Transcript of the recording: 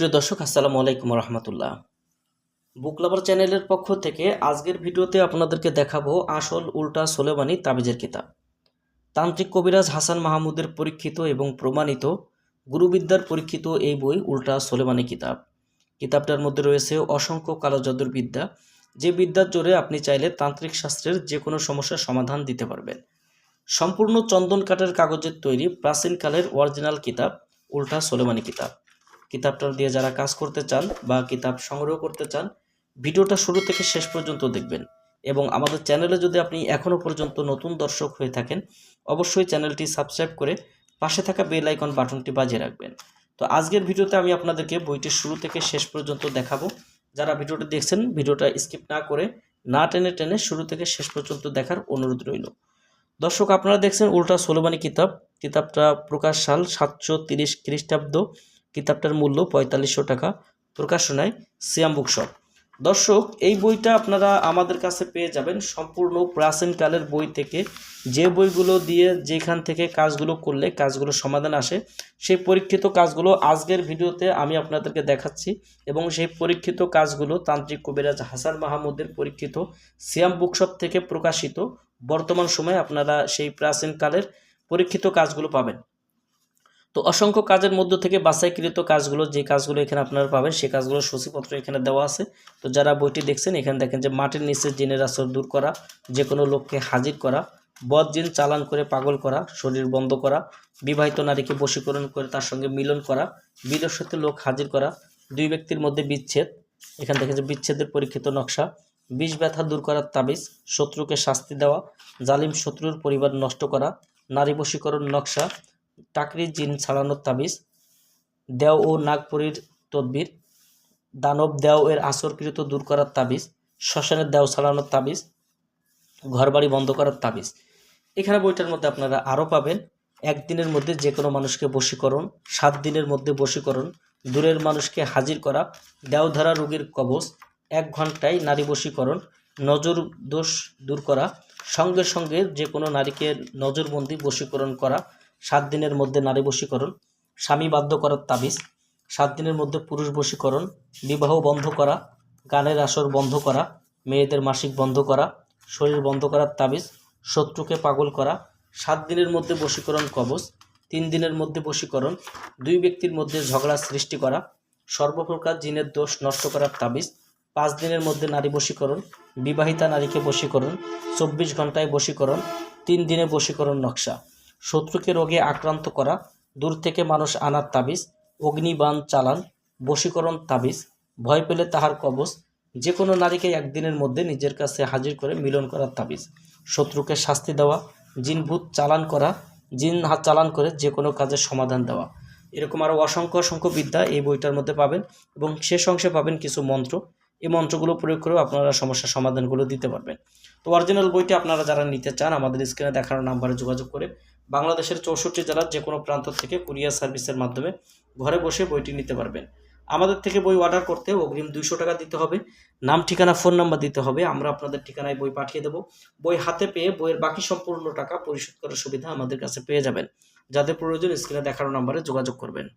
প্রিয় দর্শক, আসসালামু আলাইকুম রহমতুল্লাহ বুক লাভার চ্যানেলের পক্ষ থেকে আজকের ভিডিওতে আপনাদেরকে দেখাবো আসল উল্টা সোলেমানি তাবিজের কিতাব। তান্ত্রিক কবিরাজ হাসান মাহমুদের পরীক্ষিত এবং প্রমাণিত, গুরুবিদ্যার পরীক্ষিত এই বই উল্টা সোলেমানি কিতাব। কিতাবটার মধ্যে রয়েছে অসংখ্য কালো জাদুর বিদ্যা যে বিদ্যার জোরে আপনি চাইলে তান্ত্রিক শাস্ত্রের যে কোনো সমস্যার সমাধান দিতে পারবেন। সম্পূর্ণ চন্দন কাঠের কাগজের তৈরি প্রাচীনকালের অরিজিনাল কিতাব, উল্টা সোলেমানি কিতাব। কিতাবটা দিয়ে যারা কাজ করতে চান বা কিতাব সংগ্রহ করতে চান, ভিডিওটা শুরু থেকে শেষ পর্যন্ত দেখবেন। এবং আমাদের চ্যানেলে যদি আপনি এখনও পর্যন্ত নতুন দর্শক হয়ে থাকেন, অবশ্যই চ্যানেলটি সাবস্ক্রাইব করে পাশে থাকা বেল আইকন বাটনটি বাজিয়ে রাখবেন। তো আজকের ভিডিওতে আমি আপনাদেরকে বইটি শুরু থেকে শেষ পর্যন্ত দেখাবো। যারা ভিডিওটি দেখছেন, ভিডিওটা স্কিপ না করে না টেনে টেনে শুরু থেকে শেষ পর্যন্ত দেখার অনুরোধ রইল। দর্শক, আপনারা দেখছেন উল্টা সোলোবানি কিতাব। কিতাবটা প্রকাশ সাল সাতশো তিরিশ খ্রিস্টাব্দ কিতাবটার মূল্য পঁয়তাল্লিশশো টাকা প্রকাশনায় সিয়াম বুকশপ। দর্শক, এই বইটা আপনারা আমাদের কাছে পেয়ে যাবেন সম্পূর্ণ প্রাচীনকালের বই থেকে। যে বইগুলো দিয়ে যেখান থেকে কাজগুলো করলে কাজগুলো সমাধান আসে, সেই পরীক্ষিত কাজগুলো আজকের ভিডিওতে আমি আপনাদেরকে দেখাচ্ছি এবং সেই পরীক্ষিত কাজগুলো তান্ত্রিক কবিরাজ হাসান মাহমুদের পরীক্ষিত সিয়াম বুকশপ থেকে প্রকাশিত। বর্তমান সময়ে আপনারা সেই প্রাচীনকালের পরীক্ষিত কাজগুলো পাবেন। তো অসংখ্য কাজের মধ্য থেকে বাছাইকৃত কাজগুলো, যে কাজগুলো এখানে আপনারা পাবেন সেই কাজগুলো সূচিপত্র এখানে দেওয়া আছে। তো যারা বইটি দেখছেন, এখানে দেখেন যে মাটির নিচে জিনের আসর দূর করা যে কোনো লোককে হাজির করা বদ জিন চালান করে পাগল করা, শরীর বন্ধ করা, বিবাহিত নারীকে বশীকরণ করে তার সঙ্গে মিলন করা, বিদেশ সাথে লোক হাজির করা, দুই ব্যক্তির মধ্যে বিচ্ছেদ, এখানে দেখেন যে বিচ্ছেদের পরীক্ষিত নকশা, বিষ ব্যথা দূর করার তাবিজ, শত্রুকে শাস্তি দেওয়া, জালিম শত্রুর পরিবার নষ্ট করা, নারী বশীকরণ নকশা টাকরি জিন ছাড়ানোর তাবিজ, দেও ও নাগপুরীর তদবির, দানব দেও এর আসরকৃত দূর করার তাবিজ, শ্মশানের দেও ছাড়ানোর তাবিজ, ঘরবাড়ি বন্ধ করার তাবিজ। এখানে বইটার মধ্যে আপনারা আরও পাবেন একদিনের মধ্যে যে কোনো মানুষকে বশীকরণ, সাত দিনের মধ্যে বশীকরণ, দূরের মানুষকে হাজির করা, দেওধারা রোগীর কবচ, এক ঘন্টায় নারী বশীকরণ, নজর দোষ দূর করা, সঙ্গে সঙ্গে যে কোনো নারীকে নজরবন্দি বশীকরণ করা সাত দিনের মধ্যে নারী বশীকরণ, স্বামী বাধ্য করার তাবিজ, সাত দিনের মধ্যে পুরুষ বশীকরণ, বিবাহ বন্ধ করা, গানের আসর বন্ধ করা, মেয়েদের মাসিক বন্ধ করা, শরীর বন্ধ করার তাবিজ, শত্রুকে পাগল করা, সাত দিনের মধ্যে বশীকরণ কবচ, তিন দিনের মধ্যে বশীকরণ, দুই ব্যক্তির মধ্যে ঝগড়া সৃষ্টি করা, সর্বপ্রকার জিনের দোষ নষ্ট করার তাবিজ, পাঁচ দিনের মধ্যে নারী বশীকরণ, বিবাহিতা নারীকে বশীকরণ, চব্বিশ ঘন্টায় বশীকরণ, তিন দিনে বশীকরণ নকশা। শত্রুকে রোগে আক্রান্ত করা, দূর থেকে মানুষ আনার তাবিজ, অগ্নিবাণ চালান, বশীকরণ তাবিজ, ভয় পেলে তাহার কবচ যে কোনো নারীকে একদিনের মধ্যে নিজের কাছে হাজির করে মিলন করার তাবিজ, শত্রুকে শাস্তি দেওয়া, জিনভূত চালান করা, জিন হাত চালান করে যে কোনো কাজের সমাধান দেওয়া। এরকম আরও অসংখ্য অসংখ্য বিদ্যা এই বইটার মধ্যে পাবেন এবং শেষ অংশে পাবেন কিছু মন্ত্র। এই মন্ত্রগুলো প্রয়োগ করেও আপনারা সমস্যার সমাধানগুলো দিতে পারবেন। তো অরিজিনাল বইটি আপনারা যারা নিতে চান, আমাদের স্ক্রিনে দেখানো নাম্বারে যোগাযোগ করে বাংলাদেশের চৌষট্টি জেলার যে কোনো প্রান্ত থেকে কুরিয়ার সার্ভিসের মাধ্যমে ঘরে বসে বইটি নিতে পারবেন। আমাদের থেকে বই অর্ডার করতে অগ্রিম দুইশো টাকা দিতে হবে। নাম, ঠিকানা ফোন নাম্বার দিতে হবে। আমরা আপনাদের ঠিকানায় বই পাঠিয়ে দেব। বই হাতে পেয়ে বইয়ের বাকি সম্পূর্ণ টাকা পরিশোধ করার সুবিধা আমাদের কাছে পেয়ে যাবেন। যাদের প্রয়োজন স্ক্রিনে দেখানো নাম্বারে যোগাযোগ করবেন।